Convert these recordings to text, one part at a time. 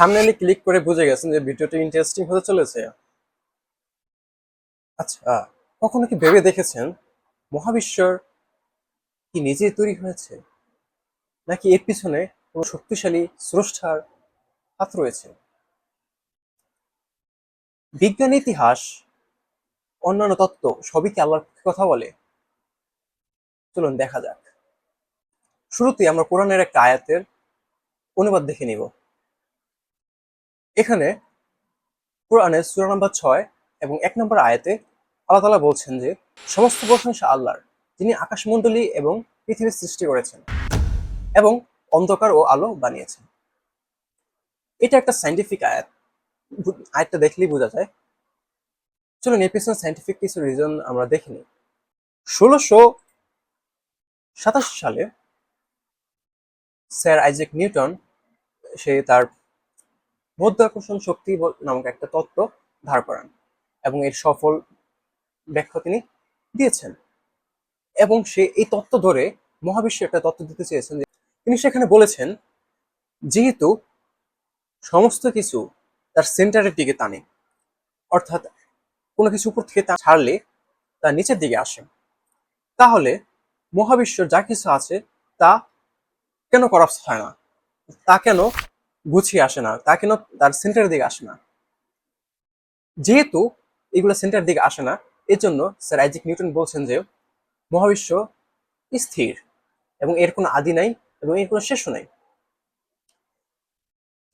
থামনেলে click করে বুঝে গেছেন যে ভিডিওটি ইন্টারেস্টিং হতে চলেছে? আচ্ছা কখনো কি ভেবে দেখেছেন মহাবিশ্বর কি নিজেই তৈরি হয়েছে? নাকি এর পিছনে কোনো শক্তিশালী স্রষ্টার হাত রয়েছে? বিজ্ঞান, ইতিহাস, অন্যান্য তত্ত্ব সবই কি আল্লাহর পক্ষে কথা বলে? চলুন দেখা যাক। শুরুতেই আমরা কোরআনের একটা আয়াতের অনুবাদ দেখে নিব। এখানে কোরআনের সূরা নাম্বার ছয় এবং এক নম্বর আয়াতে আল্লাহ তাআলা বলছেন যে, সমস্ত প্রশংসা আল্লাহর, যিনি আকাশমণ্ডলী এবং পৃথিবীর সৃষ্টি করেছেন এবং অন্ধকার ও আলো বানিয়েছেন। এটা একটা সাইন্টিফিক আয়াত। আয়াতটা দেখলেই বোঝা যায়। চলুন এর পিছনে সাইন্টিফিক কিছু রিজন আমরা দেখিনি ষোলোশো সাতাশি সালে স্যার আইজেক নিউটন, সে তার মধ্যাকর্ষণ শক্তি নামক একটা তত্ত্ব ধার করান এবং এর সফল ব্যাখ্যা তিনি দিয়েছেন। এবং সে এই তত্ত্ব ধরে মহাবিশ্বে একটা তত্ত্ব দিতে চেয়েছেন তিনি সেখানে বলেছেন, যেহেতু সমস্ত কিছু তার সেন্টারের দিকে টানে, অর্থাৎ কোনো কিছু উপর থেকে তা ছাড়লে তা নিচের দিকে আসে, তাহলে মহাবিশ্বর যা কিছু আছে তা কেন করাপস হয় না? তা কেন গুছিয়ে আসে না তা কেন তার সেন্টারের দিকে আসে না। যেহেতু এগুলো সেন্টারের দিকে আসে না এর জন্য স্যার আইজিক নিউটন বলছেন যে, মহাবিশ্ব স্থির এবং এর কোনো আদি নাই এবং এর কোনো শেষও নাই।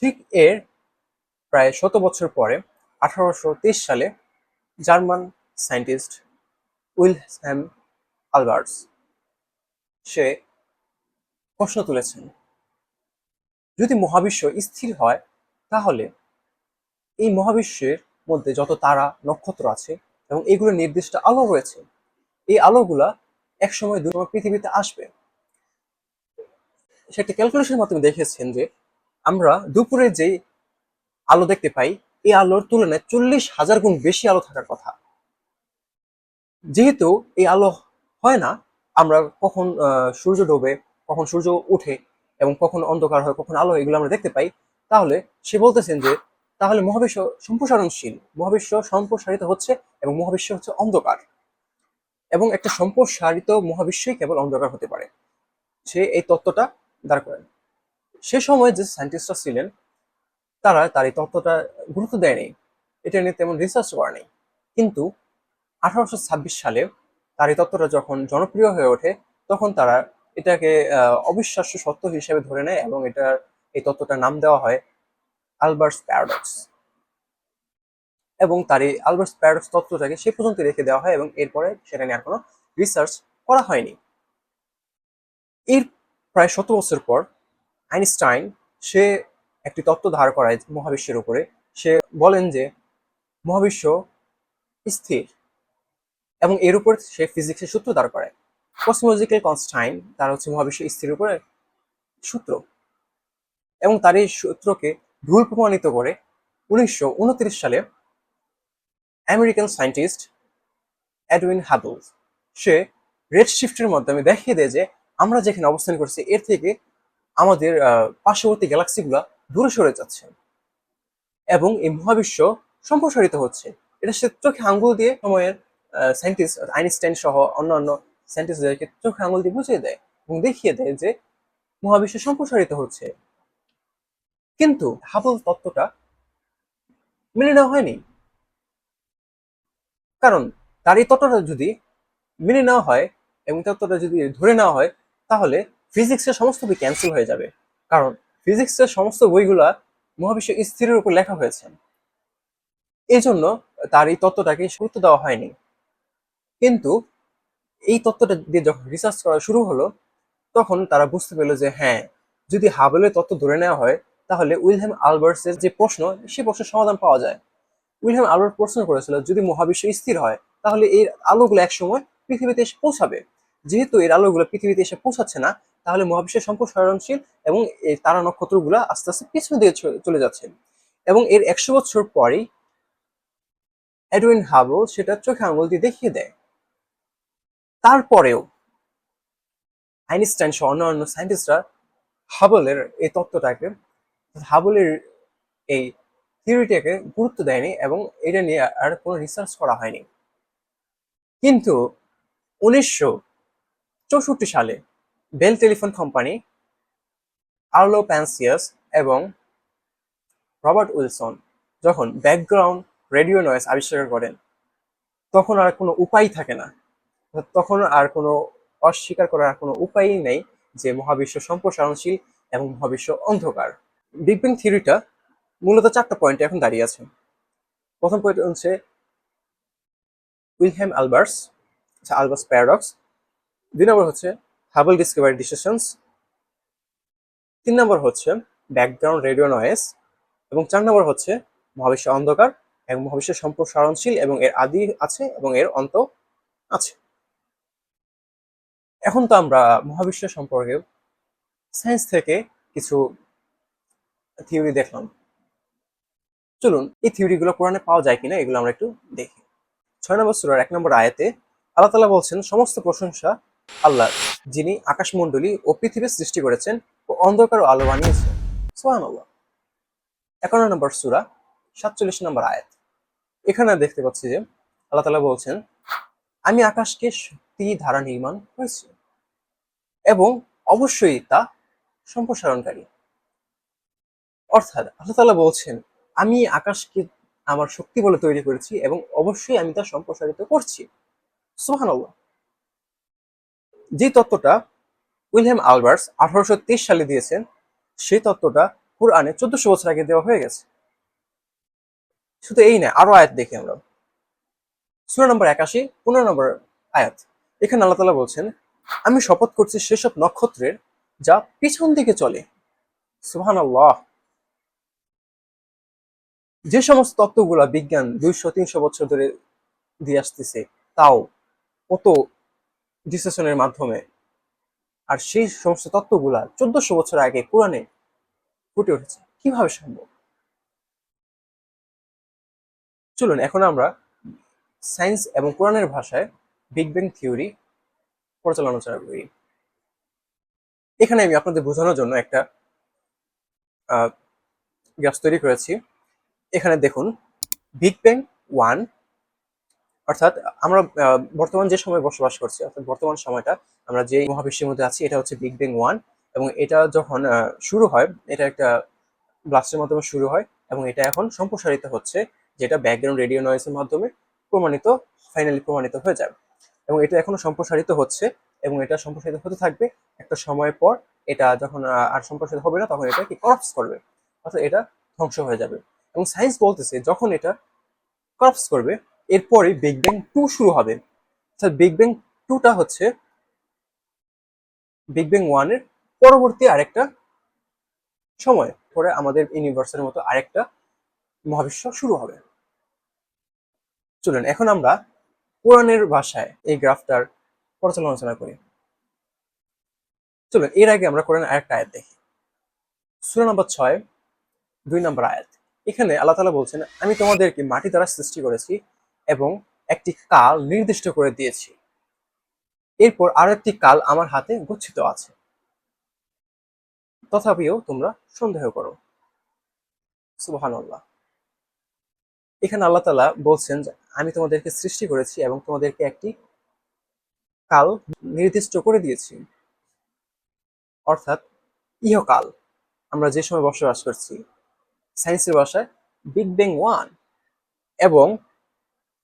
ঠিক এর প্রায় শত বছর পরে, আঠারোশো তেইশ সালে জার্মান সায়েন্টিস্ট উইলহ্যাম আলবার্টস সে প্রশ্ন তুলেছেন যদি মহাবিশ্ব স্থির হয়, তাহলে এই মহাবিশ্বের মধ্যে যত তারা, নক্ষত্র আছে এবং এগুলো নির্দিষ্ট আলো রয়েছে, এই আলোগুলা একসময় দুসময় পৃথিবীতে আসবে। সেটা ক্যালকুলেশনের মাধ্যমে দেখেছেন যে, আমরা দুপুরে যেই আলো দেখতে পাই, এই আলোর তুলনায় চল্লিশ হাজার গুণ বেশি আলো থাকার কথা। যেহেতু এই আলো হয় না, আমরা কখন সূর্য ডোবে, কখন সূর্য ওঠে এবং কখন অন্ধকার হয়, কখন আলো এগুলো আমরা দেখতে পাই, তাহলে সে বলতেছেন যে, তাহলে মহাবিশ্ব সম্প্রসারণশীল, মহাবিশ্ব সম্প্রসারিত হচ্ছে এবং মহাবিশ্ব হচ্ছে অন্ধকার। এবং একটা সম্প্রসারিত মহাবিশ্বই কেবল অন্ধকার হতে পারে। সে এই তত্ত্বটা দাঁড় করেন। সে সময় যে সায়েন্টিস্টরা ছিলেন, তারা তার এই তত্ত্বটা গুরুত্ব দেয়নি। এটা নিয়ে তেমন রিসার্চ করেনি কিন্তু আঠারোশো ছাব্বিশ সালে তার এই তত্ত্বটা যখন জনপ্রিয় হয়ে ওঠে, তখন তারা এটাকে অবিশ্বাস্য সত্য হিসেবে ধরে নেয় এবং এটার, এই তত্ত্বটার নাম দেওয়া হয় আলবার্টস প্যারাডক্স। এবং তার এই আলবার্টস প্যারাডক্স তত্ত্বটাকে সে পর্যন্ত রেখে দেওয়া হয় এবং এরপরে সেটা নিয়ে আর কোনো রিসার্চ করা হয়নি। এর প্রায় শত বছর পর আইনস্টাইন সে একটি তত্ত্ব ধার করায় মহাবিশ্বের উপরে। সে বলেন যে মহাবিশ্ব স্থির এবং এর উপর সে ফিজিক্সের সূত্র দাঁড় করায়। কসমোলজিক্যাল কনস্টাইন তার হচ্ছে মহাবিশ্ব স্থির উপরে সূত্র। এবং তার এই সূত্রকে ভুল প্রমাণিত করে উনিশশো উনত্রিশ সালে আমেরিকান সায়েন্টিস্ট এডউইন হাবল সে রেড শিফটের মাধ্যমে দেখিয়ে দেয় যে আমরা যেখানে অবস্থান করছি, এর থেকে আমাদের পার্শ্ববর্তী গ্যালাক্সিগুলা দূরে সরে যাচ্ছে। এবং এই মহাবিশ্ব সম্প্রসারিত হচ্ছে। এটা সে চোখে আঙ্গুল দিয়ে সময়ের সায়েন্টিস্ট আইনস্টাইন সহ অন্যান্য সায়েন্টিস্টদেরকে চোখে আঙ্গুল দিয়ে বুঝিয়ে দেয় এবং দেখিয়ে দেয় যে মহাবিশ্ব সম্প্রসারিত হচ্ছে। কিন্তু হাবল তত্ত্বটা মেনে নেওয়া হয়নি। কারণ তার এই তত্ত্বটা যদি মেনে নেওয়া হয় এবং তত্ত্বটা যদি ধরে নেওয়া হয়, তাহলে ফিজিক্সের সমস্ত বই ক্যান্সেল হয়ে যাবে। কারণ ফিজিক্সের সমস্ত বইগুলা মহাবিশ্ব স্থিরের উপর লেখা হয়েছে। এই জন্য তার এই তত্ত্বটাকে গুরুত্ব দেওয়া হয়নি। কিন্তু এই তত্ত্বটা দিয়ে যখন রিসার্চ করা শুরু হলো, তখন তারা বুঝতে পেল যে হ্যাঁ যদি হাবেলের তত্ত্ব ধরে নেওয়া হয়, তাহলে উইলহেম আলবার্টসের যে প্রশ্ন সেই প্রশ্নের সমাধান পাওয়া যায়। উইলহেম আলবার্ট প্রশ্ন করেছিল, যদি মহাবিশ্ব স্থির হয়, তাহলে এই আলোগুলো একসময় পৃথিবীতে এসে পৌঁছাবে। যেহেতু এর আলোগুলো পৃথিবীতে এসে পৌঁছাচ্ছে না, তাহলে মহাবিশ্বের সম্প্রসারণশীল এবং এই তারা নক্ষত্রগুলো আস্তে আস্তে পিছনে দিয়ে চলে যাচ্ছে। এবং এর একশো বছর পরেই এডউইন হাবল সেটা চোখে আঙুল দিয়ে দেখিয়ে দেয়। তারপরেও আইনস্টাইন সহ অন্যান্য সায়েন্টিস্টরা হাবলের এই তত্ত্বটাকে, হাবলের এই থিওরিটাকে গুরুত্ব দেয়নি এবং এটা নিয়ে আর কোনো রিসার্চ করা হয়নি। কিন্তু উনিশশো চৌষট্টি সালে Bell telephone company, Arno Penzias এবং রবার্ট উইলসন যখন ব্যাকগ্রাউন্ড রেডিও নয়েস আবিষ্কার করেন, তখন আর কোনো উপায় থাকে না। তখন আর কোনো অস্বীকার করার কোনো উপায়ই নেই যে মহাবিশ্ব সম্প্রসারণশীল এবং মহাবিশ্ব অন্ধকার। বিগ ব্যাং থিওরিটা মূলত চারটা পয়েন্টে এখন দাঁড়িয়ে আছে। প্রথম পয়েন্ট হচ্ছে উইলহেম আলবার্স আচ্ছা আলবার্স প্যারাডক্স। দুই নম্বর হচ্ছে হাবল ডিসকভারি ডিসিশনস তিন নম্বর হচ্ছে ব্যাকগ্রাউন্ড রেডিও নয়েস এবং চার নম্বর হচ্ছে মহাবিশ্ব অন্ধকার এবং মহাবিশ্বের সম্প্রসারণশীল এবং এর আদি আছে এবং এর অন্ত আছে। এখন তো আমরা মহাবিশ্ব সম্পর্কে সায়েন্স থেকে কিছু থিওরি দেখলাম। চলুন, এই থিওরিগুলো কোরআনে পাওয়া যায় কিনা এগুলো আমরা একটু দেখি। ছয় নম্বর সুরার এক নম্বর আয়াতে আল্লাহ তালা বলছেন, সমস্ত প্রশংসা আল্লাহ, যিনি আকাশমণ্ডলী ও পৃথিবীর সৃষ্টি করেছেন ও অন্ধকার ও আলো বানিয়েছেন। সোহান আল্লাহ একান্ন নম্বর সুরা, সাতচল্লিশ নম্বর আয়াত। এখানে দেখতে পাচ্ছি যে আল্লাহ তালা বলছেন, আমি আকাশকে শক্তি, ধারা নির্মাণ করেছি। এবং অবশ্যই তা সম্প্রসারণকারী। অর্থাৎ আল্লাহ তালা বলছেন, আমি আকাশকে আমার শক্তি বলে তৈরি করেছি এবং অবশ্যই আমি তা সম্প্রসারিত করছি। সুহান যে তত্ত্বটা উইলহেম আলবার্টস আঠারোশো সালে দিয়েছেন, সেই তত্ত্বটা কোরআনে চোদ্দশো বছর আগে দেওয়া হয়ে গেছে। শুধু এই নয় আরও আয়াত দেখি আমরা। সুরা নম্বর একাশি, পনেরো নম্বর আয়াত। এখানে আল্লাহ তালা বলছেন আমি শপথ করছি সেসব নক্ষত্রের যা পিছন দিকে চলে। সুহান যে সমস্ত তত্ত্বগুলা বিজ্ঞান দুইশো, তিনশো বছর ধরে দিয়ে আসতেছে, তাও কত ডিসেশনের মাধ্যমে। আর সেই সমস্ত তত্ত্বগুলা চোদ্দশো বছর আগে কোরআনে ফুটে উঠেছে। কীভাবে সম্ভব? চলুন, এখন আমরা সায়েন্স এবং কোরআনের ভাষায় বিগ ব্যাং থিওরি পরিচালনা করি। এখানে আমি আপনাদের বোঝানোর জন্য একটা গ্রাফ তৈরি করেছি। এখানে দেখুন বিগ ব্যাং ওয়ান অর্থাৎ আমরা বর্তমান যে সময় বসবাস করছি, অর্থাৎ বর্তমান সময়টা, আমরা যে মহাবিশ্বের মধ্যে আছি, এটা হচ্ছে বিগ ব্যাং ওয়ান এবং এটা যখন শুরু হয়, এটা একটা ব্লাস্টের মাধ্যমে শুরু হয়, এবং এটা এখন সম্প্রসারিত হচ্ছে, যেটা ব্যাকগ্রাউন্ড রেডিও নয়েসের মাধ্যমে প্রমাণিত ফাইনালি প্রমাণিত হয়ে যাবে এবং এটা এখনও সম্প্রসারিত হচ্ছে এবং এটা সম্প্রসারিত হতে থাকবে একটা সময় পর। এটা যখন আর সম্প্রসারিত হবে না, তখন এটা কি করাপস করবে? অর্থাৎ এটা ধ্বংস হয়ে যাবে। এবং সায়েন্স বলতেছে, যখন এটা করাপস করবে, এরপরে বিগ ব্যাং টু শুরু হবে। অর্থাৎ বিগ ব্যাং টুটা হচ্ছে বিগ ব্যাং ওয়ানের পরবর্তী আরেকটা সময়। পরে আমাদের ইউনিভার্সের মতো আরেকটা মহাবিশ্ব শুরু হবে। চলুন, এখন আমরা কোরআনের ভাষায় এই গ্রাফটার পর্যালোচনা করি। চলুন, এর আগে আমরা কোরআন আরেকটা আয়াত দেখি। সুরা নম্বর ছয়, দুই নম্বর আয়াত। এখানে আল্লাহ তালা বলছেন, আমি তোমাদেরকে মাটি দ্বারা সৃষ্টি করেছি এবং একটি কাল নির্দিষ্ট করে দিয়েছি। এরপর আরও একটি কাল আমার হাতে গচ্ছিত আছে। তথাপিও তোমরা সন্দেহ করো। সুবাহান এখানে আল্লাহ তালা বলছেন আমি তোমাদেরকে সৃষ্টি করেছি এবং তোমাদেরকে একটি কাল নির্দিষ্ট করে দিয়েছি। অর্থাৎ ইহকাল। আমরা যে সময় বসবাস করছি, সায়েন্সের ভাষায় বিগ ব্যাং ওয়ান এবং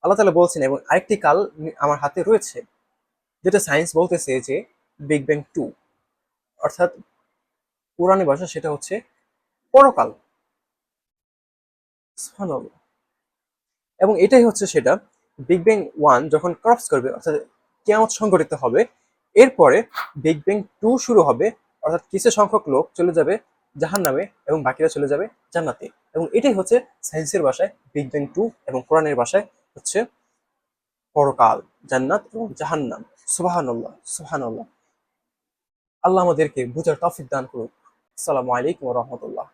আল্লাহ তালা বলছেন, এবং আরেকটি কাল আমার হাতে রয়েছে, যেটা সায়েন্স বলতেছে যে বিগ ব্যাং টু অর্থাৎ পুরানি ভাষা সেটা হচ্ছে পরকাল। এবং এটাই হচ্ছে সেটা বিগ ব্যাং ওয়ান যখন ক্রপস করবে, অর্থাৎ কেমন সংগঠিত হবে, এরপরে বিগ ব্যাং টু শুরু হবে, অর্থাৎ কিছু সংখ্যক লোক চলে যাবে জাহান নামে এবং বাকিরা চলে যাবে জান্নাতে। এবং এটাই হচ্ছে সায়েন্সের ভাষায় বিগ ব্যাং টু এবং কোরআনের ভাষায় হচ্ছে পরকাল, জান্নাত এবং জাহান্নাম। সুবাহান্লাহ সুবাহান্লাহ আল্লাহ আমাদেরকে বুঝার তফিক দান করুক। আসসালামু আলাইকুম রহমতুল্লাহ।